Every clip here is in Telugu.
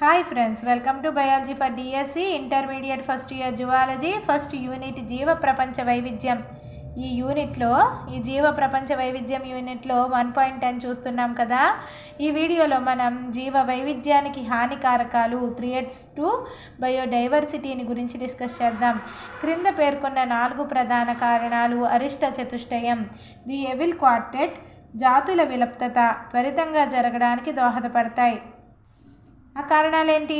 Hi friends welcome to biology for DSC intermediate first year zoology first unit జీవ ప్రపంచ వైవిధ్యం ఈ యూనిట్లో ఈ జీవ ప్రపంచ వైవిధ్యం యూనిట్లో వన్ పాయింట్ టెన్ చూస్తున్నాం కదా. ఈ వీడియోలో మనం జీవ వైవిధ్యానికి హానికారకాలు థ్రియట్స్ టు బయోడైవర్సిటీని గురించి డిస్కస్ చేద్దాం. క్రింద పేర్కొన్న నాలుగు ప్రధాన కారణాలు అరిష్ట చతుష్టయం ది ఎవిల్ క్వార్టెట్ జాతుల విలప్తత త్వరితంగా జరగడానికి దోహదపడతాయి. ఆ కారణాలు ఏంటి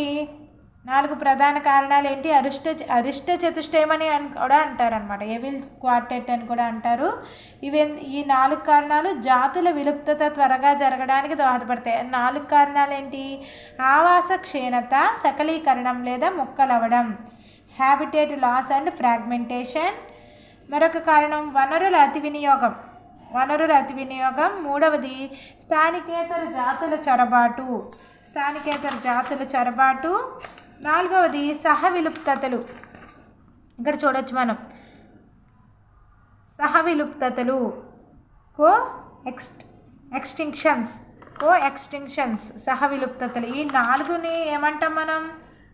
నాలుగు ప్రధాన కారణాలు ఏంటి అరిష్ట అరిష్ట చతుష్టయం అని అని కూడా అంటారనమాట ఎవిల్ క్వార్టెట్ అని కూడా అంటారు. ఇవి ఈ నాలుగు కారణాలు జాతుల విలుప్తత త్వరగా జరగడానికి దోహదపడతాయి. నాలుగు కారణాలు ఏంటి ఆవాస క్షీణత సకలీకరణం లేదా ముక్కలవ్వడం హ్యాబిటేట్ లాస్ అండ్ ఫ్రాగ్మెంటేషన్. మరొక కారణం వనరుల అతి వినియోగం వనరుల అతి వినియోగం మూడవది స్థానికేతర జాతుల చొరబాటు. స్థానికేతర జాతుల చొరబాటు. నాలుగవది సహ విలుప్తతలు. ఇక్కడ చూడొచ్చు మనం. సహ విలుప్తతలు. కో ఎక్స్ట్ ఎక్స్టింక్షన్స్. కో ఎక్స్టింక్షన్స్. సహ విలుప్తతలు. ఈ నాలుగుని ఏమంటాం మనం?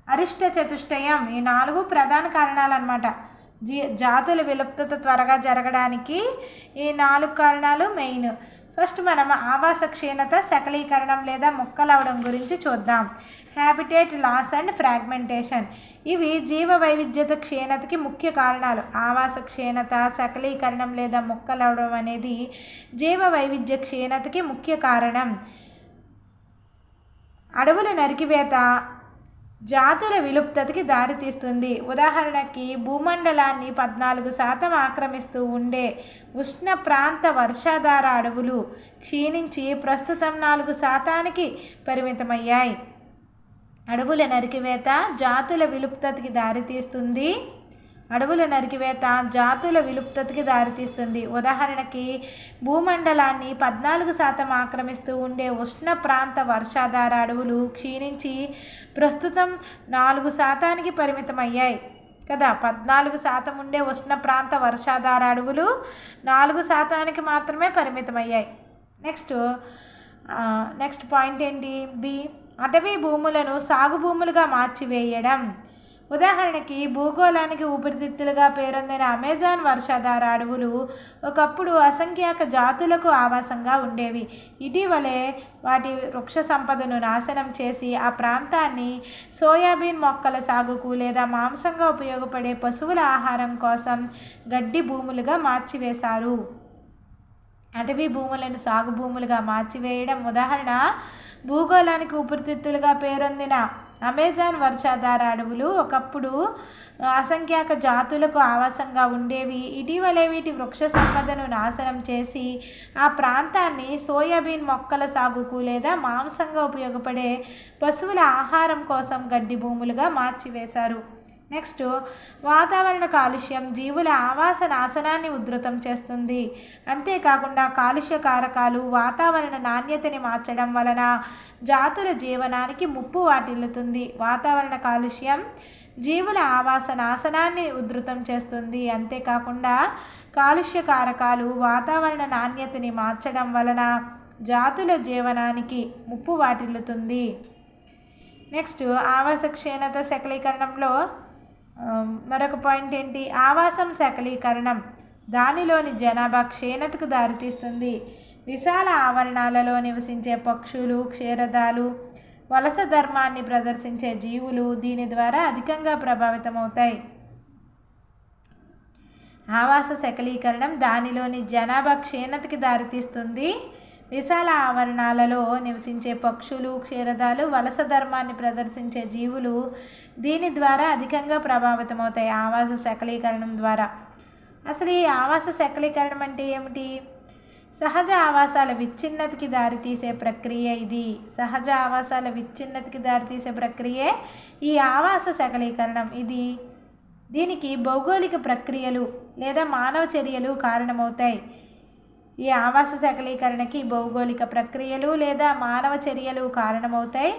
అరిష్ట చతుష్టయం. ఈ నాలుగు ప్రధాన కారణాలు అనమాట జీ జాతుల విలుప్తత త్వరగా జరగడానికి ఈ నాలుగు కారణాలు మెయిన్. ఫస్ట్ మనం ఆవాస క్షీణత సకలీకరణం లేదా మొక్కలవడం గురించి చూద్దాం. హ్యాబిటేట్ లాస్ అండ్ ఫ్రాగ్మెంటేషన్ ఇవి జీవ వైవిధ్యత క్షీణతకి ముఖ్య కారణాలు. ఆవాస క్షీణత సకలీకరణం లేదా మొక్కలవడం అనేది జీవ వైవిధ్య క్షీణతకి ముఖ్య కారణం. అడవుల నరికివేత జాతుల విలుప్తతకి దారితీస్తుంది. ఉదాహరణకి భూమండలాన్ని పద్నాలుగు శాతం ఆక్రమిస్తూ ఉండే ఉష్ణ ప్రాంత వర్షాధార అడవులు క్షీణించి ప్రస్తుతం నాలుగు శాతానికి పరిమితమయ్యాయి. అడవుల నరికివేత జాతుల విలుప్తతకి దారితీస్తుంది. అడవుల నరికివేత జాతుల విలుప్తకి దారితీస్తుంది. ఉదాహరణకి భూమండలాన్ని పద్నాలుగు శాతం ఆక్రమిస్తూ ఉండే ఉష్ణ ప్రాంత వర్షాధార అడవులు క్షీణించి ప్రస్తుతం నాలుగు శాతానికి పరిమితమయ్యాయి. కదా పద్నాలుగు శాతం ఉండే ఉష్ణ ప్రాంత వర్షాధార అడవులు నాలుగు శాతానికి మాత్రమే పరిమితమయ్యాయి. నెక్స్ట్ నెక్స్ట్ పాయింట్ ఏంటి? బి అటవీ భూములను సాగు భూములుగా మార్చివేయడం. ఉదాహరణకి భూగోళానికి ఊపిరితిత్తులుగా పేరొందిన అమెజాన్ వర్షాధార అడవులు ఒకప్పుడు అసంఖ్యాక జాతులకు ఆవాసంగా ఉండేవి. ఇటీవలే వాటి వృక్ష సంపదను నాశనం చేసి ఆ ప్రాంతాన్ని సోయాబీన్ మొక్కల సాగుకు లేదా మాంసంగా ఉపయోగపడే పశువుల ఆహారం కోసం గడ్డి భూములుగా మార్చివేశారు. అటవీ భూములను సాగు భూములుగా మార్చివేయడం ఉదాహరణ భూగోళానికి ఊపిరితిత్తులుగా పేరొందిన అమెజాన్ వర్షాధార అడవులు ఒకప్పుడు అసంఖ్యాక జాతులకు ఆవాసంగా ఉండేవి. ఇటీవలే వీటి వృక్ష సంపదను నాశనం చేసి ఆ ప్రాంతాన్ని సోయాబీన్ మొక్కల సాగుకు లేదా మాంసంగా ఉపయోగపడే పశువుల ఆహారం కోసం గడ్డి భూములుగా మార్చివేశారు. నెక్స్ట్ వాతావరణ కాలుష్యం జీవుల ఆవాస నాశనాన్ని ఉధృతం చేస్తుంది. అంతేకాకుండా కాలుష్య కారకాలు వాతావరణ నాణ్యతని మార్చడం వలన జాతుల జీవనానికి ముప్పు వాటిల్లుతుంది. వాతావరణ కాలుష్యం జీవుల ఆవాస నాశనాన్ని ఉధృతం చేస్తుంది. అంతేకాకుండా కాలుష్య కారకాలు వాతావరణ నాణ్యతని మార్చడం వలన జాతుల జీవనానికి ముప్పు వాటిల్లుతుంది. నెక్స్ట్ ఆవాస క్షీణత సకలీకరణంలో మరొక పాయింట్ ఏంటి? ఆవాసం సకలీకరణం. దానిలోని జనాభా క్షీణతకు దారితీస్తుంది. విశాల ఆవరణాలలో నివసించే పక్షులు క్షీరదాలు వలస ధర్మాన్ని ప్రదర్శించే జీవులు దీని ద్వారా అధికంగా ప్రభావితమవుతాయి. ఆవాస సకలీకరణం దానిలోని జనాభా క్షీణతకి దారితీస్తుంది. విశాల ఆవరణాలలో నివసించే పక్షులు క్షీరదాలు వలస ధర్మాన్ని ప్రదర్శించే జీవులు దీని ద్వారా అధికంగా ప్రభావితమవుతాయి ఆవాస సకలీకరణం ద్వారా. అసలు ఈ ఆవాస సకలీకరణం అంటే ఏమిటి? సహజ ఆవాసాల విచ్ఛిన్నతకి దారితీసే ప్రక్రియ ఇది. సహజ ఆవాసాల విచ్ఛిన్నతకి దారితీసే ప్రక్రియే ఈ ఆవాస సకలీకరణం ఇది. దీనికి భౌగోళిక ప్రక్రియలు లేదా మానవ చర్యలు కారణమవుతాయి. ఈ ఆవాస సకలీకరణకి భౌగోళిక ప్రక్రియలు లేదా మానవ చర్యలు కారణమవుతాయి.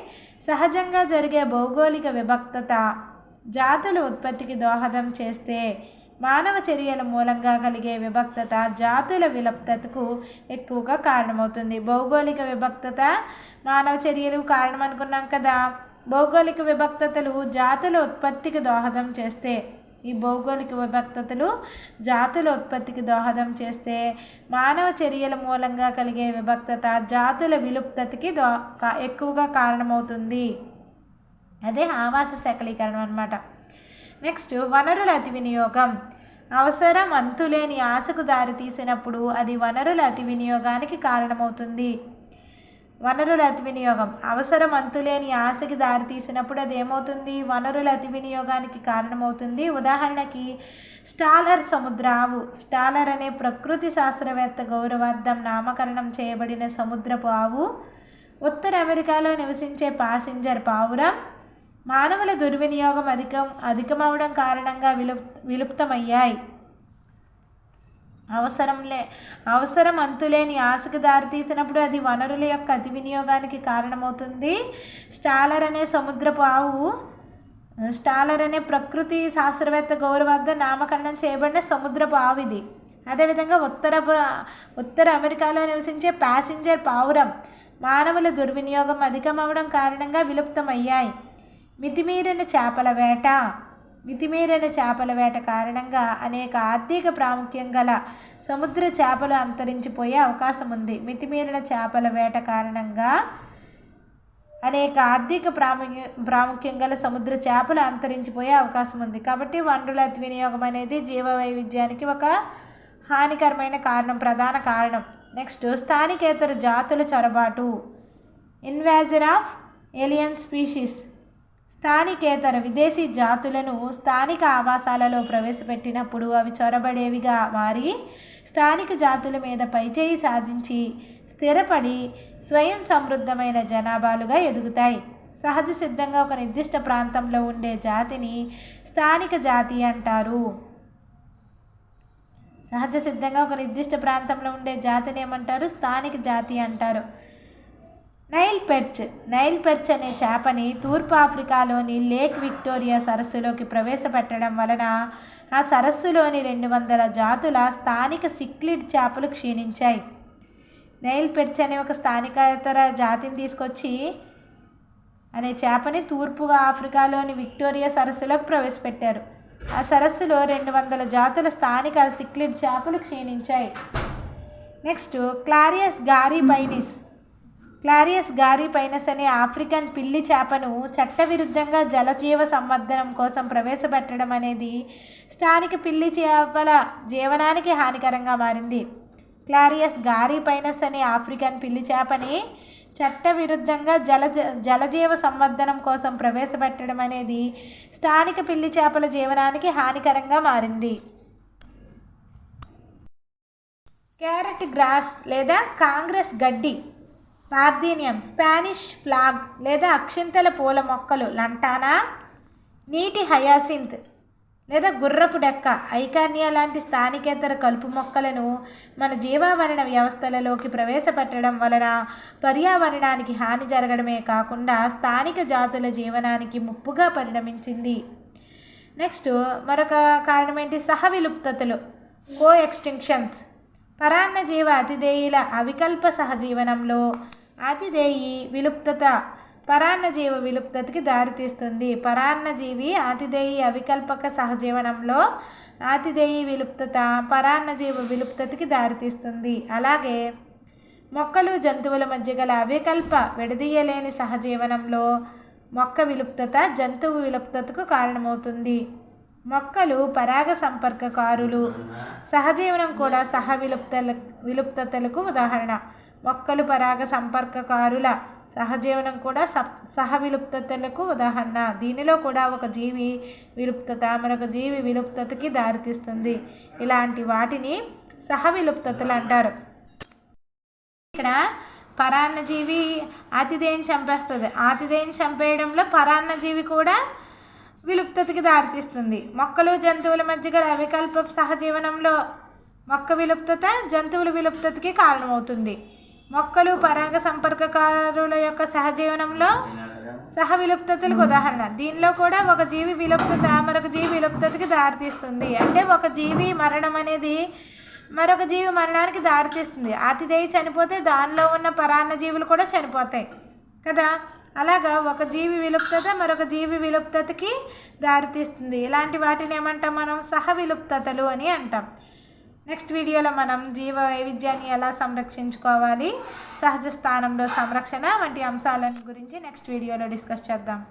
సహజంగా జరిగే భౌగోళిక విభక్తత జాతుల ఉత్పత్తికి దోహదం చేస్తే మానవ చర్యల మూలంగా కలిగే విభక్తత జాతుల విలప్తతకు ఎక్కువగా కారణమవుతుంది. భౌగోళిక విభక్తత మానవ చర్యలు కారణం అనుకున్నాం కదా. భౌగోళిక విభక్తతలు జాతుల ఉత్పత్తికి దోహదం చేస్తే ఈ భౌగోళిక విభక్తతలు జాతుల ఉత్పత్తికి దోహదం చేస్తే మానవ చర్యల మూలంగా కలిగే విభక్తత జాతుల విలుప్తతికి దో ఎక్కువగా కారణమవుతుంది. అదే ఆవాస సకలీకరణం అనమాట నెక్స్ట్ వనరుల అతి వినియోగం అవసరం అంతులేని ఆశకు దారి తీసినప్పుడు అది వనరుల అతి వినియోగానికి కారణమవుతుంది. వనరుల అతివినియోగం. అవసరం అంతులేని ఆశకి దారితీసినప్పుడు అది ఏమవుతుంది వనరుల అతివినియోగానికి కారణమవుతుంది. ఉదాహరణకి స్టాలర్ సముద్రావు. స్టాలర్ అనే ప్రకృతి శాస్త్రవేత్త గౌరవార్థం నామకరణం చేయబడిన సముద్రపు ఆవు ఉత్తర అమెరికాలో నివసించే పాసింజర్ పావురం. మానవుల దుర్వినియోగం అధికం అధికమవడం కారణంగా విలుప్ విలుప్తమయ్యాయి. అవసరం లే అవసరం అంతులేని ఆశకు దారితీసినప్పుడు అది వనరుల యొక్క అతి వినియోగానికి కారణమవుతుంది. స్టాలర్ అనే సముద్రపు ఆవు స్టాలర్ అనే ప్రకృతి శాస్త్రవేత్త గౌరవార్థం నామకరణం చేయబడిన సముద్రపు ఆవు ఇది అదేవిధంగా ఉత్తర ఉత్తర అమెరికాలో నివసించే ప్యాసింజర్ పావురం. మానవుల దుర్వినియోగం అధికమవడం కారణంగా విలుప్తమయ్యాయి. మితిమీరిన చేపల వేట. మితిమీరిన చేపల వేట కారణంగా అనేక ఆర్థిక ప్రాముఖ్యం గల సముద్ర చేపలు అంతరించిపోయే అవకాశం ఉంది. మితిమీరిన చేపల వేట కారణంగా అనేక ఆర్థిక ప్రాముఖ్య ప్రాముఖ్యం గల సముద్ర చేపలు అంతరించిపోయే అవకాశం ఉంది. కాబట్టి వనరుల వినియోగం అనేది జీవ వైవిధ్యానికి ఒక హానికరమైన కారణం ప్రధాన కారణం. నెక్స్ట్ స్థానికేతర జాతుల చొరబాటు. Invasion of alien species. స్థానికేతర విదేశీ జాతులను స్థానిక ఆవాసాలలో ప్రవేశపెట్టినప్పుడు అవి చొరబడేవిగా మారి స్థానిక జాతుల మీద పైచేయి సాధించి స్థిరపడి స్వయం సమృద్ధమైన జనాభాలుగా ఎదుగుతాయి. సహజ సిద్ధంగా ఒక నిర్దిష్ట ప్రాంతంలో ఉండే జాతిని స్థానిక జాతి అంటారు. సహజ సిద్ధంగా ఒక నిర్దిష్ట ప్రాంతంలో ఉండే జాతిని ఏమంటారు? స్థానిక జాతి అంటారు. నైల్ పెర్చ్ నైల్ పెర్చ్ అనే చేపని తూర్పు ఆఫ్రికాలోని లేక్ విక్టోరియా సరస్సులోకి ప్రవేశపెట్టడం వలన ఆ సరస్సులోని రెండు వందల జాతుల స్థానిక సిక్లిడ్ చేపలు క్షీణించాయి. నైల్ పెర్చ్ అనే ఒక స్థానికేతర జాతిని తీసుకొచ్చి అనే చేపని తూర్పు ఆఫ్రికాలోని విక్టోరియా సరస్సులోకి ప్రవేశపెట్టారు. ఆ సరస్సులో రెండు వందల జాతుల స్థానిక సిక్లిడ్ చేపలు క్షీణించాయి. నెక్స్ట్ క్లారియస్ గారీ బైనిస్ క్లారియస్ గారీ పైనస్ అనే ఆఫ్రికన్ పిల్లి చేపను చట్టవిరుద్ధంగా జలజీవ సంవర్ధనం కోసం ప్రవేశపెట్టడం అనేది స్థానిక పిల్లి చేపల జీవనానికి హానికరంగా మారింది. క్లారియస్ గారీ పైనస్ అనే ఆఫ్రికన్ పిల్లి చేపని చట్టవిరుద్ధంగా జల జలజీవ సంవర్ధనం కోసం ప్రవేశపెట్టడం అనేది స్థానిక పిల్లి చేపల జీవనానికి హానికరంగా మారింది. క్యారెట్ గ్రాస్ లేదా కాంగ్రెస్ గడ్డి పార్థీనియం స్పానిష్ ఫ్లాగ్ లేదా అక్షింతల పూల మొక్కలు లంటానా? నీటి హయాసింత్ లేదా గుర్రపు డెక్క ఐకాన్యా లాంటి స్థానికేతర కలుపు మొక్కలను మన జీవావరణ వ్యవస్థలలోకి ప్రవేశపెట్టడం వలన పర్యావరణానికి హాని జరగడమే కాకుండా స్థానిక జాతుల జీవనానికి ముప్పుగా పరిణమించింది. నెక్స్ట్ మరొక కారణం ఏంటి సహ విలుప్తతలు కో ఎక్స్టింక్షన్స్ పరాన్నజీవ అతిథేయుల అవికల్ప సహజీవనంలో అతిదేయి విలుప్తత. పరాన్నజీవ విలుప్తతకి దారితీస్తుంది పరాన్నజీవి అతిదేయి అవికల్పక సహజీవనంలో ఆతిదేయి విలుప్తత పరాన్నజీవ విలుప్తతకి దారితీస్తుంది అలాగే మొక్కలు జంతువుల మధ్య గల అవికల్ప విడదీయలేని సహజీవనంలో మొక్క విలుప్తత జంతువు విలుప్తతకు కారణమవుతుంది. మొక్కలు పరాగ సంపర్కకారులు సహజీవనం కూడా సహ విలుప్తల విలుప్తతలకు ఉదాహరణ. మొక్కలు పరాగ సంపర్కకారుల సహజీవనం కూడా స సహ విలుప్తతలకు ఉదాహరణ. దీనిలో కూడా ఒక జీవి విలుప్తత మరొక జీవి విలుప్తతకి దారితీస్తుంది. ఇలాంటి వాటిని సహ విలుప్తతలు అంటారు. ఇక్కడ పరాన్నజీవి ఆతిథేయం చంపేస్తుంది. ఆతిథేయం చంపేయడంలో పరాన్నజీవి కూడా విలుప్తతకి దారితీస్తుంది. మొక్కలు జంతువుల మధ్య గల అవికల్ప సహజీవనంలో మొక్క విలుప్తత జంతువుల విలుప్తతకి కారణమవుతుంది. మొక్కలు పరాగ సంపర్కకారుల యొక్క సహజీవనంలో సహ విలుప్తతలకు ఉదాహరణ. దీనిలో కూడా ఒక జీవి విలుప్తత మరొక జీవి విలుప్తతకి దారితీస్తుంది. అంటే ఒక జీవి మరణం అనేది మరొక జీవి మరణానికి దారితీస్తుంది. ఆతిథేయి చనిపోతే దానిలో ఉన్న పరాన్న జీవులు కూడా చనిపోతాయి. కదా? అలాగా ఒక జీవి విలుప్తత మరొక జీవి విలుప్తతకి దారితీస్తుంది. ఇలాంటి వాటిని ఏమంటాం మనం? సహ విలుప్తతలు అని అంటాం. నెక్స్ట్ వీడియోలో మనం జీవ వైవిధ్యాన్ని ఎలా సంరక్షించుకోవాలి సహజ స్థానంలో సంరక్షణ వంటి అంశాలను గురించి నెక్స్ట్ వీడియోలో డిస్కస్ చేద్దాం.